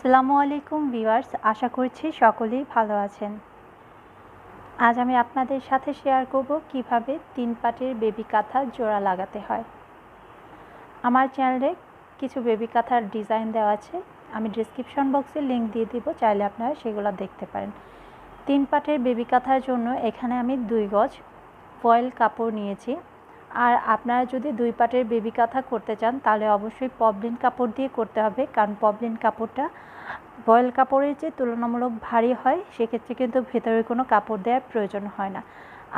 আসসালামু আলাইকুম ভিউয়ার্স, আশা করছি সকলেই ভালো আছেন। আজ আমি আপনাদের সাথে শেয়ার করব কীভাবে তিন পাটের বেবি কাঁথা জোড়া লাগাতে হয়। আমার চ্যানেলে কিছু বেবি কাঁথার ডিজাইন দেওয়া আছে, আমি ডিসক্রিপশন বক্সে লিংক দিয়ে দিব, চাইলে আপনারা সেগুলো দেখতে পারেন। তিন পাটের বেবি কাঁথার জন্য এখানে আমি দুই গজ ফয়েল কাপড় নিয়েছি। আর আপনারা যদি দুই পাটের বেবি কাঁথা করতে চান, তাহলে অবশ্যই পবলিন কাপড় দিয়ে করতে হবে, কারণ পবলিন কাপড়টা বয়েল কাপড়ের যে তুলনামূলক ভারী হয়, সেক্ষেত্রে কিন্তু ভেতরে কোনো কাপড় দেওয়ার প্রয়োজন হয় না।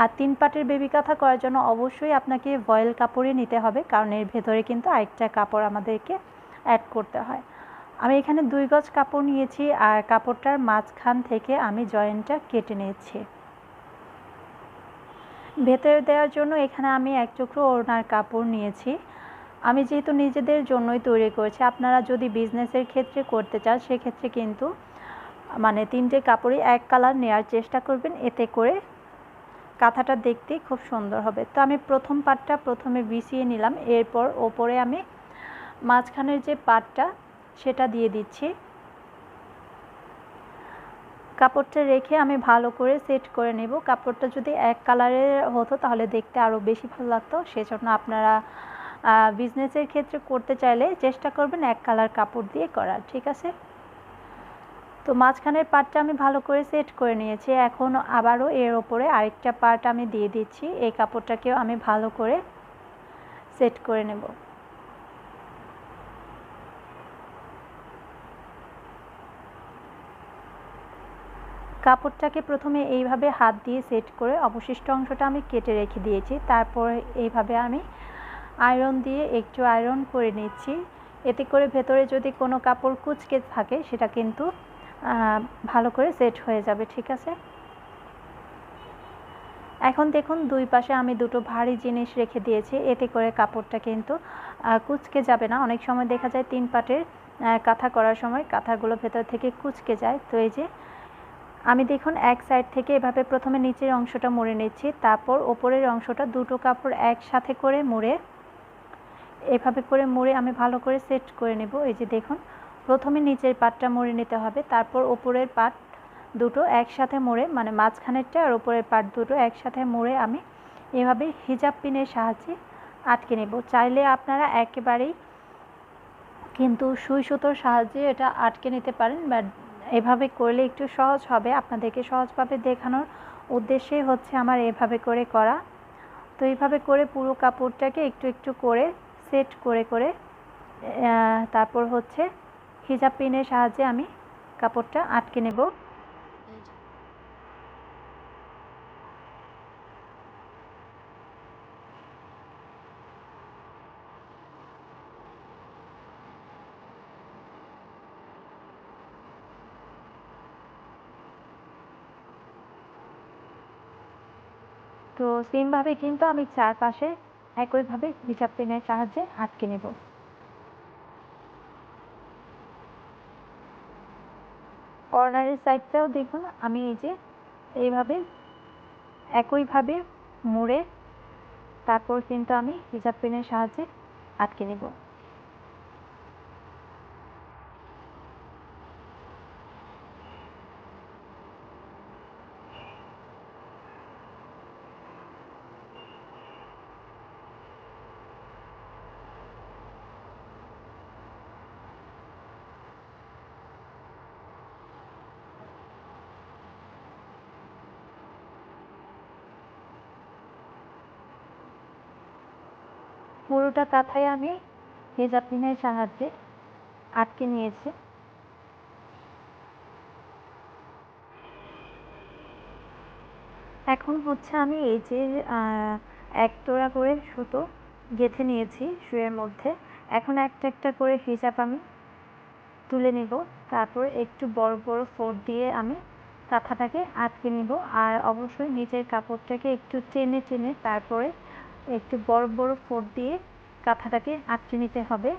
আর তিন পাটের বেবি কাঁথা করার জন্য অবশ্যই আপনাকে ভয়েল কাপড়ই নিতে হবে, কারণ এর ভেতরে কিন্তু আরেকটা কাপড় আমাদেরকে অ্যাড করতে হয়। আমি এখানে দুই গজ কাপড় নিয়েছি, আর কাপড়টার মাঝখান থেকে আমি জয়েন্টটা কেটে নিয়েছি। ভেতরে দেওয়ার জন্য এখানে আমি এক টুকরো ওড়নার কাপড় নিয়েছি। আমি যেহেতু নিজেদের জন্যই তৈরি করেছি, আপনারা যদি বিজনেসের ক্ষেত্রে করতে চান, সেক্ষেত্রে কিন্তু মানে তিনটে কাপড়ই এক কালার নেওয়ার চেষ্টা করবেন। এতে করে কাঁথাটা দেখতে খুব সুন্দর হবে। তো আমি প্রথম পাটটা প্রথমে বিছিয়ে নিলাম। এরপর ওপরে আমি মাঝখানের যে পাটটা, সেটা দিয়ে দিচ্ছি। কাপড়টা রেখে আমি ভালো করে সেট করে নেব। কাপড়টা যদি এক কালারের হতো তাহলে দেখতে আরও বেশি ভালো লাগতো। সেজন্য আপনারা বিজনেসের ক্ষেত্রে করতে চাইলে চেষ্টা করবেন এক কালার কাপড় দিয়ে করার, ঠিক আছে? তো মাঝখানের পার্টটা আমি ভালো করে সেট করে নিয়েছি। এখন আবারও এর ওপরে আরেকটা পার্ট আমি দিয়ে দিচ্ছি। এই কাপড়টাকেও আমি ভালো করে সেট করে নেব। কাপড়টাকে প্রথমে এইভাবে হাত দিয়ে সেট করে অবশিষ্ট অংশটা আমি কেটে রেখে দিয়েছি। তারপর এইভাবে আমি আয়রন দিয়ে একটু আয়রন করে নিচ্ছি। এতে করে ভেতরে যদি কোনো কাপড় কুচকে থাকে, সেটা কিন্তু ভালো করে সেট হয়ে যাবে, ঠিক আছে? এখন দেখুন, দুই পাশে আমি দুটো ভারী জিনিস রেখে দিয়েছি। এতে করে কাপড়টা কিন্তু কুচকে যাবে না। অনেক সময় দেখা যায় তিন পাটের কাঁথা করার সময় কাঁথাগুলো ভেতর থেকে কুচকে যায়। তো এই যে আমি দেখুন এক সাইড থেকে এভাবে প্রথমে নিচের অংশটা মুড়ে নিচ্ছি, তারপর ওপরের অংশটা দুটো কাপড় একসাথে করে মুড়ে, এভাবে করে মুড়ে আমি ভালো করে সেট করে নেব। এই যে দেখুন, প্রথমে নিচের পাটটা মুড়ে নিতে হবে, তারপর ওপরের পাট দুটো একসাথে মুড়ে মানে মাঝখানেরটা আর ওপরের পাট দুটো একসাথে মুড়ে আমি এভাবে হিজাব পিনের সাহায্যে আটকে নেব। চাইলে আপনারা একেবারেই কিন্তু সুই সুতোর সাহায্যে এটা আটকে নিতে পারেন বা এভাবে করলে একটু সহজ হবে। আপনাদেরকে সহজভাবে দেখানোর উদ্দেশ্যেই হচ্ছে আমার এভাবে করে করা। তো এইভাবে করে পুরো কাপড়টাকে একটু একটু করে সেট করে করে তারপর হচ্ছে হিজাব পিনের সাহায্যে আমি কাপড়টা আটকে নেব। তো সেমভাবে কিন্তু আমি চারপাশে একইভাবে হিসাব পেনের সাহায্যে আটকে নেব। কর্নারের সাইডটাও দেখুন, আমি এই যে এইভাবে একইভাবে মুড়ে তারপর কিন্তু আমি হিসাব পেনের সাহায্যে আটকে নেব। পুরোটা কাঁথায় আমি হেজাব পিনের সাহায্যে আটকে নিয়েছি। এখন হচ্ছে আমি এই যে এক তোড়া করে সুতো গেঁথে নিয়েছি শুয়ের মধ্যে। এখন একটা একটা করে হিসাব আমি তুলে নেব, তারপর একটু বড় বড় ফোর দিয়ে আমি কাঁথাটাকে আটকে নিব। আর অবশ্যই নিচের কাপড়টাকে একটু টেনে টেনে তারপরে একটু বড় বড় ফোঁড় দিয়ে কাঁথাটাকে আঁচড়ে নিতে হবে।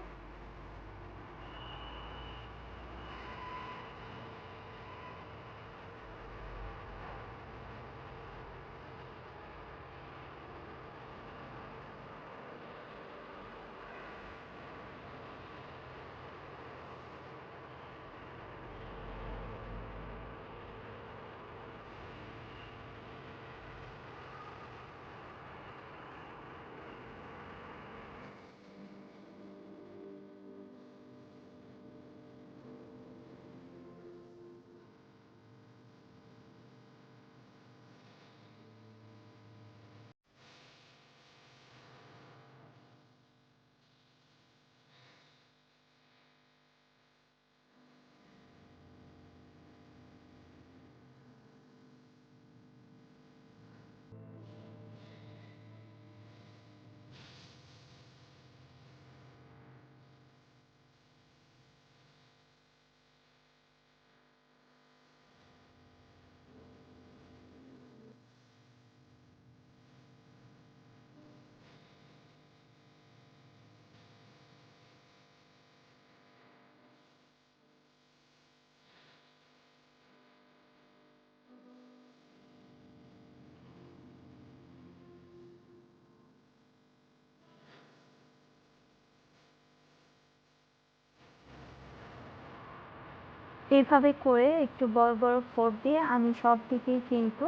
এইভাবে করে একটু বড় বড় ফোর দিয়ে আমি সব দিকেই কিন্তু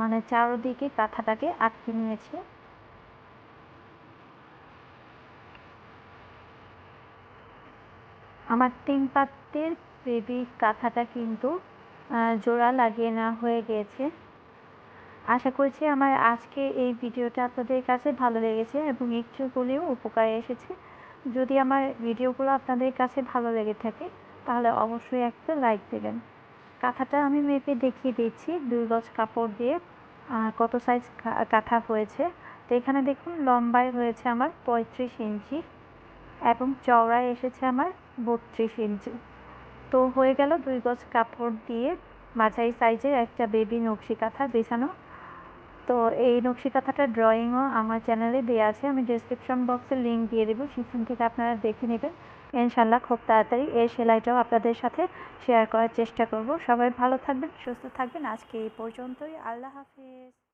মানে চারোদিকে কাঁথাটাকে আটকে নিয়েছি। আমার তিন পাত্রের বেবি কাঁথাটা কিন্তু জোড়া লাগিয়ে নেওয়া হয়ে গিয়েছে। আশা করছি আমার আজকে এই ভিডিওটা আপনাদের কাছে ভালো লেগেছে এবং একটু হলেও উপকারে এসেছে। যদি আমার ভিডিওগুলো আপনাদের কাছে ভালো লেগে থাকে তাহলে অবশ্যই একটা লাইক দেবেন। কাঁথাটা আমি মেপে দেখিয়ে দিচ্ছি দুই গজ কাপড় দিয়ে কত সাইজ কাঁথা হয়েছে। তো এখানে দেখুন, লম্বায় হয়েছে আমার পঁয়ত্রিশ ইঞ্চি এবং চওড়ায় এসেছে আমার বত্রিশ ইঞ্চি। তো হয়ে গেল দুই গজ কাপড় দিয়ে মাঝারি সাইজের একটা বেবি নকশি কাঁথা বিছানো। তো এই নকশি কাঁথাটার ড্রয়িংও আমার চ্যানেলে দেওয়া আছে, আমি ডিসক্রিপশন বক্সে লিঙ্ক দিয়ে দেবো, সেখান থেকে আপনারা দেখে নেবেন। ইনশাল্লাহ খুব তাড়াতাড়ি এই সেলাইটাও আপনাদের সাথে শেয়ার করার চেষ্টা করব। সবাই ভালো থাকবেন, সুস্থ থাকবেন। আজকে এই পর্যন্তই। আল্লাহ হাফিজ।